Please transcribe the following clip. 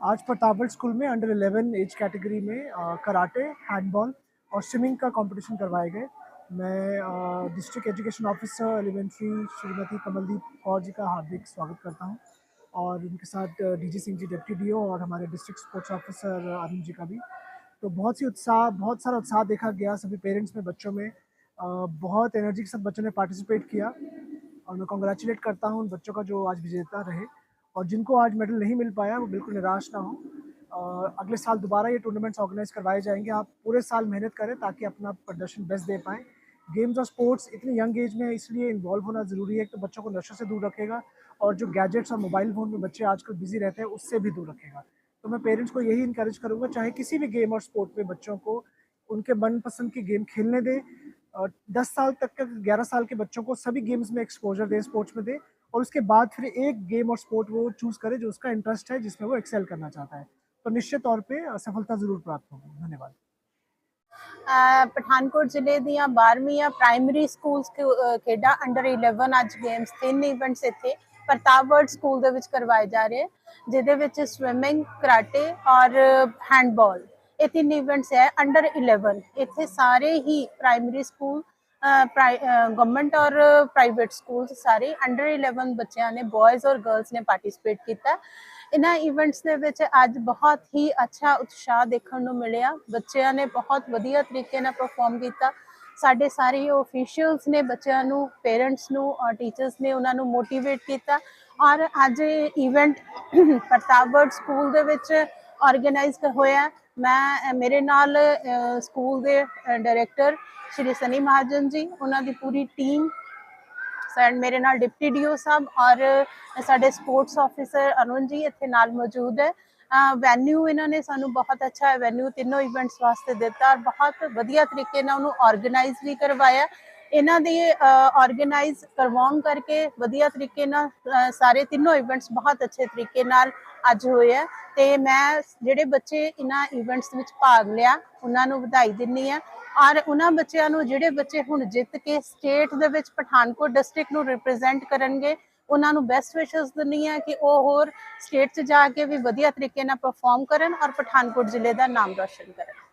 आज प्रतापगढ़ स्कूल में under 11 age category में कराटे हैंडबॉल और स्विमिंग का कंपटीशन करवाए गए। मैं district education officer elementary Shrimati Kamaldeep Kaur ji का हार्दिक स्वागत करता हूँ और उनके साथ DG Singh ji deputy DO और हमारे district sports officer Arun ji का भी। तो बहुत सी उत्साह, बहुत सारा उत्साह देखा गया सभी पेरेंट्स में, बच्चों में। बहुत एनर्जी के साथ बच्चों ने पार्टिसिपेट किया और मैं कॉन्ग्रेचुलेट करता हूँ उन बच्चों का जो आज विजेता रहे। और जिनको आज मेडल नहीं मिल पाया, वो बिल्कुल निराश ना हो। अगले साल दोबारा ये टूर्नामेंट्स ऑर्गेनाइज करवाए जाएँगे। आप पूरे साल मेहनत करें ताकि अपना प्रदर्शन बेस्ट दे पाएँ। गेम्स और स्पोर्ट्स इतनी यंग एज में इसलिए इन्वॉल्व होना ज़रूरी है कि बच्चों को नशे से दूर रखेगा और जो गैजेट्स और मोबाइल फ़ोन में बच्चे आजकल बिज़ी रहते हैं, उससे भी दूर रखेगा। तो मैं पेरेंट्स को यही इंकरेज करूँगा, चाहे किसी भी गेम और स्पोर्ट में बच्चों को उनके मनपसंद की गेम खेलने दें। और 10 साल तक के 11 साल के बच्चों को सभी गेम्स में एक्सपोजर दें स्पोर्ट्स में दें। और उसके बाद फिर एक गेम और स्पोर्ट वो चूज करे जो उसका इंटरेस्ट है जिसमें वो एक्सेल करना चाहता है तो निश्चित तौर पे अ, सफलता जरूर प्राप्त होगी धन्यवाद ਅਹ ਪਠਾਨਕੋਟ ਜ਼ਿਲ੍ਹੇ ਦੀਆਂ 12ਵੀਂ ਪ੍ਰਾਇਮਰੀ ਸਕੂਲਸ ਖੇਡਾਂ ਅੰਡਰ 11 ਅੱਜ ਗੇਮਸ ਤਿੰਨ ਇਵੈਂਟਸ ਇੱਥੇ ਪ੍ਰਤਾਪਵਰਡ ਸਕੂਲ ਦੇ ਵਿੱਚ ਕਰਵਾਏ ਜਾ ਰਹੇ ਹੈ, ਜਿਹਦੇ ਵਿੱਚ ਸਵਿਮਿੰਗ ਕਰਾਟੇ ਔਰ ਹੈਂਡਬਾਲ ਇਹ ਤਿੰਨ ਇਵੈਂਟਸ ਹੈ ਅੰਡਰ 11 ਇੱਥੇ ਸਾਰੇ ਹੀ ਪ੍ਰਾਇਮਰੀ ਸਕੂਲ ਗਵਰਨਮੈਂਟ ਔਰ ਪ੍ਰਾਈਵੇਟ ਸਕੂਲਸ ਸਾਰੇ ਅੰਡਰ 11 ਬੱਚਿਆਂ ਨੇ ਬॉयਜ਼ ਔਰ ਗਰਲਸ ਨੇ ਪਾਰਟਿਸਿਪੇਟ ਕੀਤਾ। ਇਹਨਾਂ ਇਵੈਂਟਸ ਦੇ ਵਿੱਚ ਅੱਜ ਬਹੁਤ ਹੀ ਅੱਛਾ ਉਤਸ਼ਾਹ ਦੇਖਣ ਨੂੰ ਮਿਲਿਆ। ਬੱਚਿਆਂ ਨੇ ਬਹੁਤ ਵਧੀਆ ਤਰੀਕੇ ਨਾਲ ਪਰਫਾਰਮ ਕੀਤਾ। ਸਾਡੇ ਸਾਰੇ ਅਫੀਸ਼ੀਅਲਸ ਨੇ ਬੱਚਿਆਂ ਨੂੰ ਪੇਰੈਂਟਸ ਨੂੰ ਔਰ ਟੀਚਰਸ ਨੇ ਉਹਨਾਂ ਨੂੰ ਮੋਟੀਵੇਟ ਕੀਤਾ। ਔਰ ਅੱਜ ਇਵੈਂਟ ਪ੍ਰਤਾਪਗੜ੍ਹ ਸਕੂਲ ਦੇ ਵਿੱਚ ਆਰਗੇਨਾਈਜ਼ ਹੋਇਆ ਮੈਂ ਮੇਰੇ ਨਾਲ ਸਕੂਲ ਦੇ ਡਾਇਰੈਕਟਰ ਸ਼੍ਰੀ ਸਨੀ ਮਹਾਜਨ ਜੀ, ਉਹਨਾਂ ਦੀ ਪੂਰੀ ਟੀਮ ਸਰ ਮੇਰੇ ਨਾਲ ਡਿਪਟੀ ਡੀਓ ਸਾਹਿਬ ਔਰ ਸਾਡੇ ਸਪੋਰਟਸ ਆਫਿਸਰ ਅਰੁਣ ਜੀ ਇੱਥੇ ਨਾਲ ਮੌਜੂਦ ਹੈ। ਵੈਨਿਊ ਇਹਨਾਂ ਨੇ ਸਾਨੂੰ ਬਹੁਤ ਅੱਛਾ ਵੈਨਿਊ ਤਿੰਨੋਂ ਇਵੈਂਟਸ ਵਾਸਤੇ ਦਿੱਤਾ ਔਰ ਬਹੁਤ ਵਧੀਆ ਤਰੀਕੇ ਨਾਲ ਉਹਨੂੰ ਆਰਗੇਨਾਈਜ਼ ਵੀ ਕਰਵਾਇਆ। ਇਹਨਾਂ ਦੀ ਆਰਗੇਨਾਈਜ਼ ਕਰਵਾਉਣ ਕਰਕੇ ਵਧੀਆ ਤਰੀਕੇ ਨਾਲ ਸਾਰੇ ਤਿੰਨੋਂ ਇਵੈਂਟਸ ਬਹੁਤ ਅੱਛੇ ਤਰੀਕੇ ਨਾਲ ਅੱਜ ਹੋਏ ਆ। ਤੇ ਮੈਂ ਜਿਹੜੇ ਬੱਚੇ ਇਹਨਾਂ ਇਵੈਂਟਸ ਵਿੱਚ ਭਾਗ ਲਿਆ, ਉਹਨਾਂ ਨੂੰ ਵਧਾਈ ਦਿੰਨੀ ਆ ਔਰ ਉਹਨਾਂ ਬੱਚਿਆਂ ਨੂੰ ਜਿਹੜੇ ਬੱਚੇ ਹੁਣ ਜਿੱਤ ਕੇ ਸਟੇਟ ਦੇ ਵਿੱਚ ਪਠਾਨਕੋਟ ਡਿਸਟ੍ਰਿਕਟ ਨੂੰ ਰਿਪਰੈਜ਼ੈਂਟ ਕਰਨਗੇ, ਉਹਨਾਂ ਨੂੰ ਬੈਸਟ ਵਿਸ਼ੇਸ ਦਿੰਨੀ ਆ ਕਿ ਉਹ ਹੋਰ ਸਟੇਟ 'ਚ ਜਾ ਕੇ ਵੀ ਵਧੀਆ ਤਰੀਕੇ ਨਾਲ ਪਰਫਾਰਮ ਕਰਨ ਔਰ ਪਠਾਨਕੋਟ ਜ਼ਿਲ੍ਹੇ ਦਾ ਨਾਮ ਰੋਸ਼ਨ ਕਰਨ।